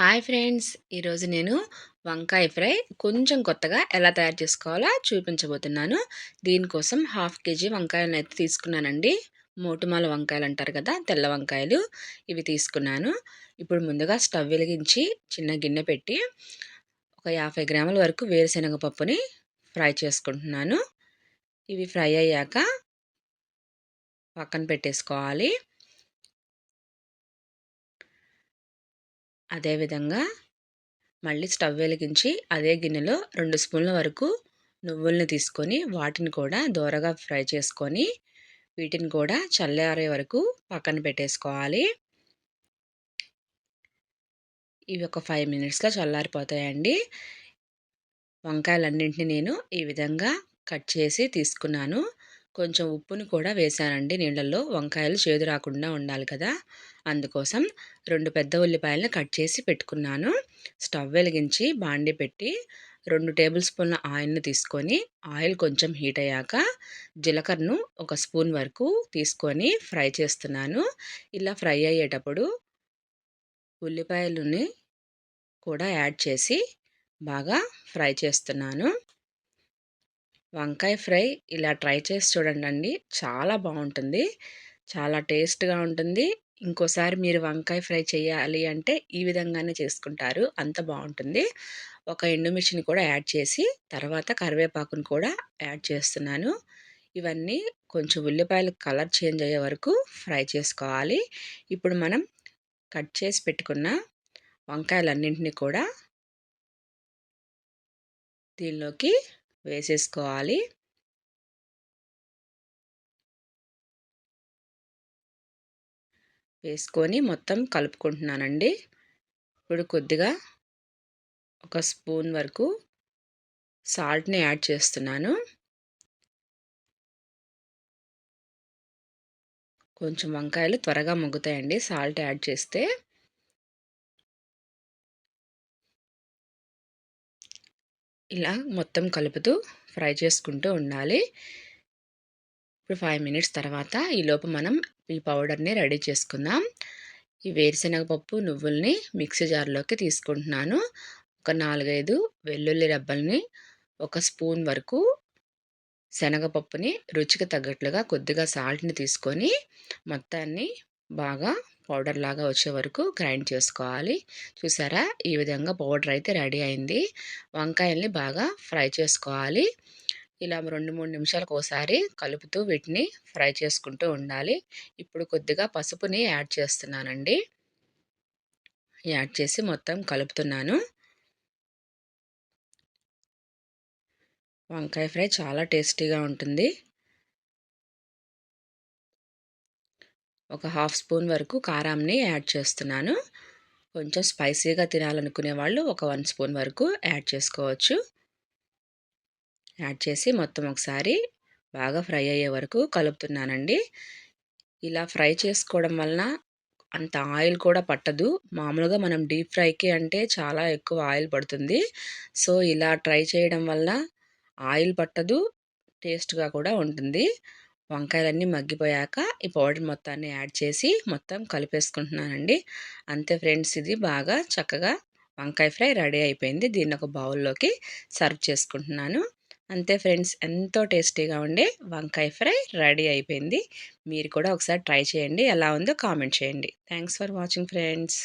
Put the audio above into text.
Hi friends! ఈరోజు నేను వంకాయ ఫ్రై కొంచెం కొత్తగా ఎలా తయారు చేసుకోవాలో చూపించబోతున్నాను. దీనికోసం హాఫ్ కేజీ వంకాయలను అయితే తీసుకున్నానండి. మోటుమాల వంకాయలు అంటారు కదా తెల్ల వంకాయలు ఇవి తీసుకున్నాను. ఇప్పుడు ముందుగా స్టవ్ వెలిగించి చిన్న గిన్నె పెట్టి ఒక యాభై గ్రాముల వరకు వేరుశనగ పప్పుని ఫ్రై చేసుకుంటున్నాను. ఇవి ఫ్రై అయ్యాక పక్కన పెట్టేసుకోవాలి. అదేవిధంగా మళ్ళీ స్టవ్ వెలిగించి అదే గిన్నెలో రెండు స్పూన్ల వరకు నువ్వుల్ని తీసుకొని వాటిని కూడా దూరగా ఫ్రై చేసుకొని వీటిని కూడా చల్లారే వరకు పక్కన పెట్టేసుకోవాలి. ఇవి ఒక ఫైవ్ మినిట్స్లో చల్లారిపోతాయండి. వంకాయలన్నింటినీ నేను ఈ విధంగా కట్ చేసి తీసుకున్నాను. కొంచెం ఉప్పుని కూడా వేసానండి నీళ్ళల్లో వంకాయలు చేదు రాకుండా ఉండాలి కదా! అందుకోసం రెండు పెద్ద ఉల్లిపాయలను కట్ చేసి పెట్టుకున్నాను. స్టవ్ వెలిగించి బాండి పెట్టి రెండు టేబుల్ స్పూన్ల ఆయిల్ని తీసుకొని ఆయిల్ కొంచెం హీట్ అయ్యాక జీలకర్రను ఒక స్పూన్ వరకు తీసుకొని ఫ్రై చేస్తున్నాను. ఇలా ఫ్రై అయ్యేటప్పుడు ఉల్లిపాయలని కూడా యాడ్ చేసి బాగా ఫ్రై చేస్తున్నాను. వంకాయ ఫ్రై ఇలా ట్రై చేసి చూడండి చాలా బాగుంటుంది. చాలా టేస్ట్గా ఉంటుంది. ఇంకోసారి మీరు వంకాయ ఫ్రై చేయాలి అంటే ఈ విధంగానే చేసుకుంటారు. అంత బాగుంటుంది. ఒక ఎండుమిర్చిని కూడా యాడ్ చేసి తర్వాత కరివేపాకును కూడా యాడ్ చేస్తున్నాను. ఇవన్నీ కొంచెం ఉల్లిపాయలు కలర్ చేంజ్ అయ్యే వరకు ఫ్రై చేసుకోవాలి. ఇప్పుడు మనం కట్ చేసి పెట్టుకున్న వంకాయలన్నింటినీ కూడా దీనిలోకి వేసేసుకోవాలి. వేసుకొని మొత్తం కలుపుకుంటున్నానండి. ఇప్పుడు కొద్దిగా ఒక స్పూన్ వరకు సాల్ట్ని యాడ్ చేస్తున్నాను. కొంచెం వంకాయలు త్వరగా మగ్గుతాయండి. సాల్ట్ యాడ్ చేస్తే ఇలా మొత్తం కలుపుతూ ఫ్రై చేసుకుంటూ ఉండాలి. ఇప్పుడు ఫైవ్ మినిట్స్ తర్వాత ఈలోపు మనం ఈ పౌడర్ని రెడీ చేసుకుందాం. ఈ వేరుశనగ పప్పు నువ్వుల్ని మిక్సీ జార్లోకి తీసుకుంటున్నాను. ఒక నాలుగైదు వెల్లుల్లి రెబ్బల్ని ఒక స్పూన్ వరకు శనగపప్పుని రుచికి తగ్గట్లుగా కొద్దిగా సాల్ట్ని తీసుకొని మొత్తాన్ని బాగా పౌడర్ లాగా వచ్చే వరకు గ్రైండ్ చేసుకోవాలి. చూసారా? ఈ విధంగా పౌడర్ అయితే రెడీ అయింది. వంకాయల్ని బాగా ఫ్రై చేసుకోవాలి. ఇలా రెండు మూడు నిమిషాలకు ఒకసారి కలుపుతూ వీటిని ఫ్రై చేసుకుంటూ ఉండాలి. ఇప్పుడు కొద్దిగా పసుపుని యాడ్ చేస్తున్నానండి. యాడ్ చేసి మొత్తం కలుపుతున్నాను. వంకాయ ఫ్రై చాలా టేస్టీగా ఉంటుంది. ఒక హాఫ్ స్పూన్ వరకు కారాన్ని యాడ్ చేస్తున్నాను. కొంచెం స్పైసీగా తినాలనుకునే వాళ్ళు ఒక వన్ స్పూన్ వరకు యాడ్ చేసుకోవచ్చు. యాడ్ చేసి మొత్తం ఒకసారి బాగా ఫ్రై అయ్యే వరకు కలుపుతున్నానండి. ఇలా ఫ్రై చేసుకోవడం వలన అంత ఆయిల్ కూడా పట్టదు. మామూలుగా మనం డీప్ ఫ్రైకి అంటే చాలా ఎక్కువ ఆయిల్ పడుతుంది. సో ఇలా ట్రై చేయడం వల్ల ఆయిల్ పట్టదు టేస్ట్గా కూడా ఉంటుంది. వంకాయలన్నీ మగ్గిపోయాక ఈ పౌడర్ మొత్తాన్ని యాడ్ చేసి మొత్తం కలిపేసుకుంటున్నానండి. అంతే ఫ్రెండ్స్ ఇది బాగా చక్కగా వంకాయ ఫ్రై రెడీ అయిపోయింది. దీన్ని ఒక బౌల్లోకి సర్వ్ చేసుకుంటున్నాను. అంతే ఫ్రెండ్స్ ఎంతో టేస్టీగా ఉండే వంకాయ ఫ్రై రెడీ అయిపోయింది. మీరు కూడా ఒకసారి ట్రై చేయండి. ఎలా ఉందో కామెంట్ చేయండి. Thanks for watching friends.